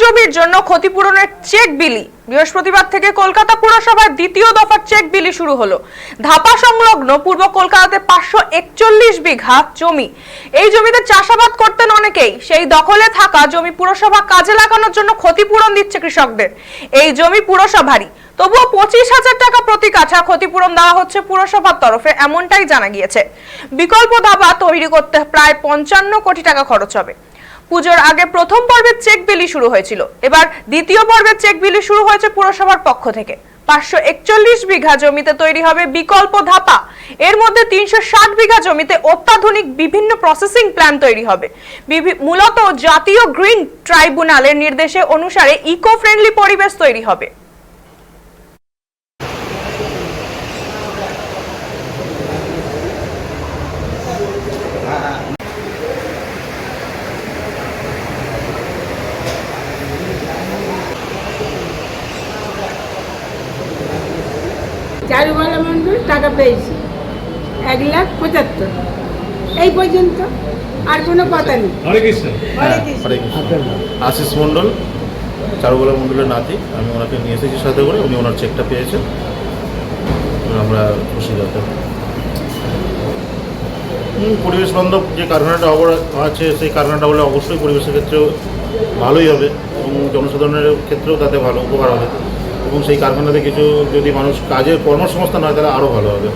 জমির জন্য ক্ষতিপূরণের চেক বিলি। বৃহস্পতিবার থেকে কলকাতা পুরসভার দ্বিতীয় দফার চেক বিলি শুরু হলো। ধাপা সংলগ্ন পূর্ব কলকাতাতে পাঁচশো একচল্লিশ বিঘা জমি। এই জমিতে চাষাবাদ করতেন অনেকেই। সেই দখলে থাকা জমি পুরসভা কাজে লাগানোর জন্য ক্ষতিপূরণ দিচ্ছে কৃষকদের। এই জমি পুরসভারই। তবুও পঁচিশ হাজার টাকা প্রতি কাঠা ক্ষতিপূরণ দেওয়া হচ্ছে পুরসভার তরফে, এমনটাই জানা গিয়েছে। বিকল্প ধাবা তৈরি করতে প্রায় পঞ্চান্ন কোটি টাকা খরচ হবে। পুজোর আগে প্রথম পর্বের চেক বিলি শুরু হয়েছিল। এবার দ্বিতীয় পর্বের চেক বিলি শুরু হয়েছে পুরসভার পক্ষ থেকে। পাঁচশো একচল্লিশ বিঘা জমিতে তৈরি হবে বিকল্প ধাপা। এর মধ্যে তিনশো ষাট বিঘা জমিতে অত্যাধুনিক বিভিন্ন প্রসেসিং প্ল্যান তৈরি হবে। মূলত জাতীয় গ্রিন ট্রাইব্যুনালের নির্দেশে অনুসারে ইকো ফ্রেন্ডলি পরিবেশ তৈরি হবে। চারুবালা মণ্ডল টাকা পেয়েছি। এক লাখ পঁচাত্তর। এই পর্যন্ত আর কোনো কথা নেই। হরে কৃষ্ণ। হরে কৃষ্ণ। হরে কৃষ্ণ। আশিস মণ্ডল চারুকলা মণ্ডলের নাতি। আমি ওনাকে নিয়ে এসেছি সাথে করে উনি ওনার চেকটা পেয়েছেন। আমরা খুশি যাতে। হুম, পরিবেশ বান্ধব যে কারখানাটা অবর- আছে সেই কারখানাটা হলে অবশ্যই পরিবেশের ক্ষেত্রেও ভালোই হবে এবং জনসাধারণের ক্ষেত্রেও তাতে ভালো উপকার হবে। এবং সেই কারখানাতে কিছু যদি মানুষ কাজের কর্মসংস্থান হয় তাহলে আরও ভালো হবে।